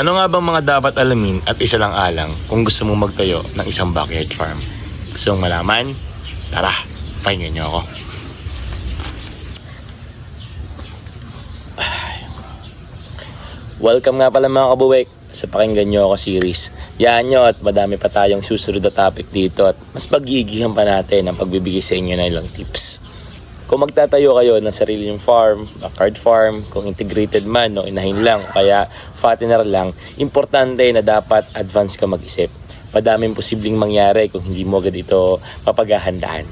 Ano nga bang mga dapat alamin at isa lang alang kung gusto mong magtayo ng isang backyard farm? Gusto mong malaman? Tara, pakinggan niyo ako. Welcome nga pala mga kabuwek sa pakinggan nyo ako series. Yan nyo at madami pa tayong susunod na topic dito at mas pagigihan pa natin ang pagbibigay sa inyo ng ilang tips. Kung magtatayo kayo ng sarili yung farm, backyard farm, kung integrated man o inahin lang kaya fattener lang, importante na dapat advance ka mag-isip. Madaming posibleng mangyari kung hindi mo agad ito mapaghahandaan.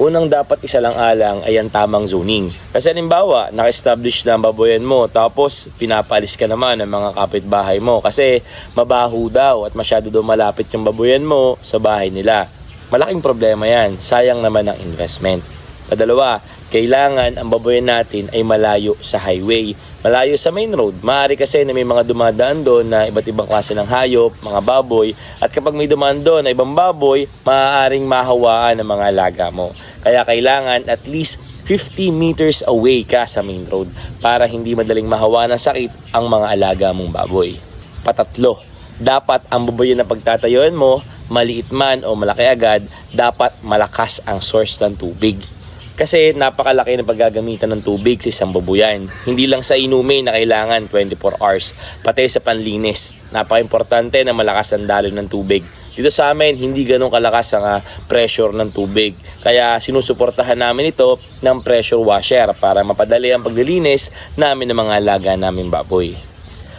Unang dapat isa lang alang ay ang tamang zoning. Kasi halimbawa, naka-establish na ang baboyan mo tapos pinapalis ka naman ng mga kapitbahay mo kasi mabaho daw at masyado daw malapit yung baboyan mo sa bahay nila. Malaking problema yan. Sayang naman ang investment. Kadalawa, kailangan ang baboyan natin ay malayo sa highway. Malayo sa main road. Maaari kasi na may mga dumadaan doon na iba't ibang klase ng hayop, mga baboy. At kapag may dumaan doon na ibang baboy, maaaring mahawaan ng mga alaga mo. Kaya kailangan at least 50 meters away ka sa main road para hindi madaling mahawa ng sakit ang mga alaga mong baboy. Patatlo, dapat ang baboy na pagtatayuan mo, maliit man o malaki agad, dapat malakas ang source ng tubig. Kasi napakalaki ng paggagamitan ng tubig sa isang babuyan. Hindi lang sa inumin na kailangan 24 hours, pati sa panlinis. Napaka-importante na malakas ang daloy ng tubig. Dito sa amin, hindi ganun kalakas ang ah, pressure ng tubig. Kaya sinusuportahan namin ito ng pressure washer para mapadali ang paglilinis namin ng mga alaga namin baboy.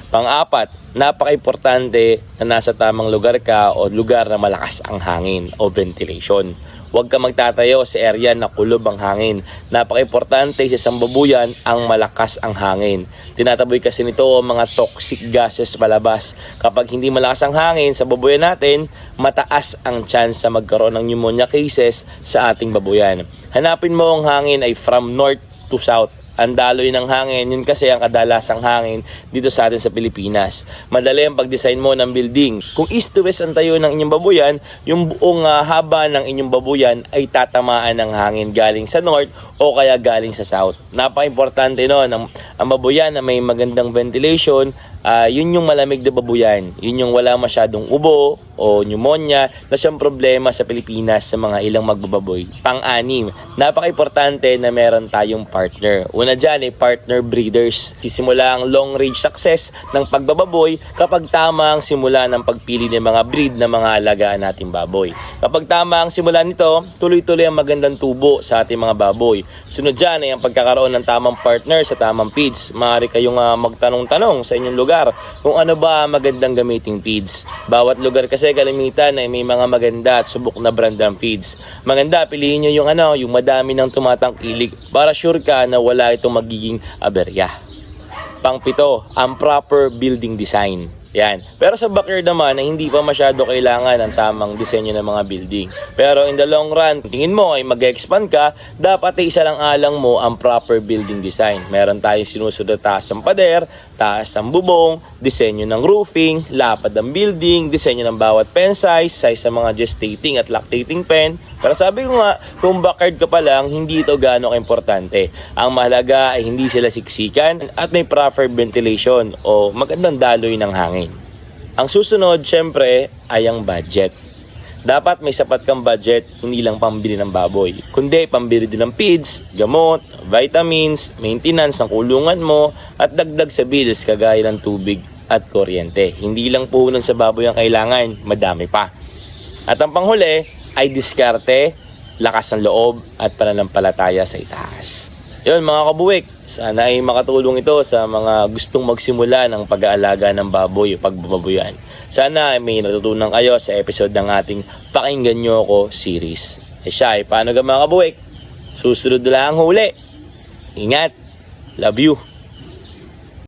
Pang-apat, napaka-importante na nasa tamang lugar ka o lugar na malakas ang hangin o ventilation. Huwag ka magtatayo sa area na kulob ang hangin. Napaka-importante sa isang babuyan ang malakas ang hangin. Tinataboy kasi nito ang mga toxic gases palabas. Kapag hindi malakas ang hangin sa babuyan natin, mataas ang chance sa magkaroon ng pneumonia cases sa ating babuyan. Hanapin mo ang hangin ay from north to south ang daloy ng hangin, yun kasi ang kadalasang hangin dito sa atin sa Pilipinas. Madali ang pag-design mo ng building. Kung east to west ang tayo ng inyong babuyan, yung buong ah, haba ng inyong babuyan ay tatamaan ng hangin galing sa north o kaya galing sa south. Napaka-importante no, ang, ang babuyan na may magandang ventilation, ah, yun yung malamig na babuyan. Yun yung wala masyadong ubo o pneumonia na siyang problema sa Pilipinas sa mga ilang magbababoy. Pang-anim, napaka-importante na meron tayong partner. Una dyan ay partner breeders. Sisimula ang long range success ng pagbababoy kapag tama ang simula ng pagpili ng mga breed ng mga alagaan nating baboy. Kapag tama ang simula nito, tuloy-tuloy ang magandang tubo sa ating mga baboy. Sunod dyan ay ang pagkakaroon ng tamang partner sa tamang feeds. Maaari kayong ah, magtanong-tanong sa inyong lugar kung ano ba ang magandang gamiting feeds. Bawat lugar kasi kalimitan ay may mga maganda at subok na brand ng feeds. Maganda, piliin nyo yung ano, yung madami ng tumatangkilig para sure ka na wala itong magiging aberya. Pangpito, ang proper building design. Yan. Pero sa backyard naman, ay hindi pa masyado kailangan ang tamang disenyo ng mga building. Pero in the long run, tingin mo ay mag-expand ka, dapat ay isa lang alang mo ang proper building design. Meron tayong sinusunod taas ng pader, taas ng bubong, disenyo ng roofing, lapad ng building, disenyo ng bawat pen size, size ng mga gestating at lactating pen. Pero sabi ko nga, kung backyard ka pa lang, hindi ito gaano importante. Ang mahalaga ay hindi sila siksikan at may proper ventilation o magandang daloy ng hangin. Ang susunod, syempre, ay ang budget. Dapat may sapat kang budget, hindi lang pambili ng baboy. Kundi pambili din ng feeds, gamot, vitamins, maintenance ng kulungan mo, at dagdag sa bills kagaya ng tubig at kuryente. Hindi lang puhunan sa baboy ang kailangan, madami pa. At ang panghuli ay diskarte, lakas ng loob at pananampalataya sa itaas. Yun mga kabuwik, sana ay makatulong ito sa mga gustong magsimula ng pag-aalaga ng baboy o pagbababoyan. Sana ay may natutunan kayo sa episode ng ating Pakinggan Nyo Ako series. E siya ay paano ka mga kabuwik? Susunod lang ang huli. Ingat! Love you!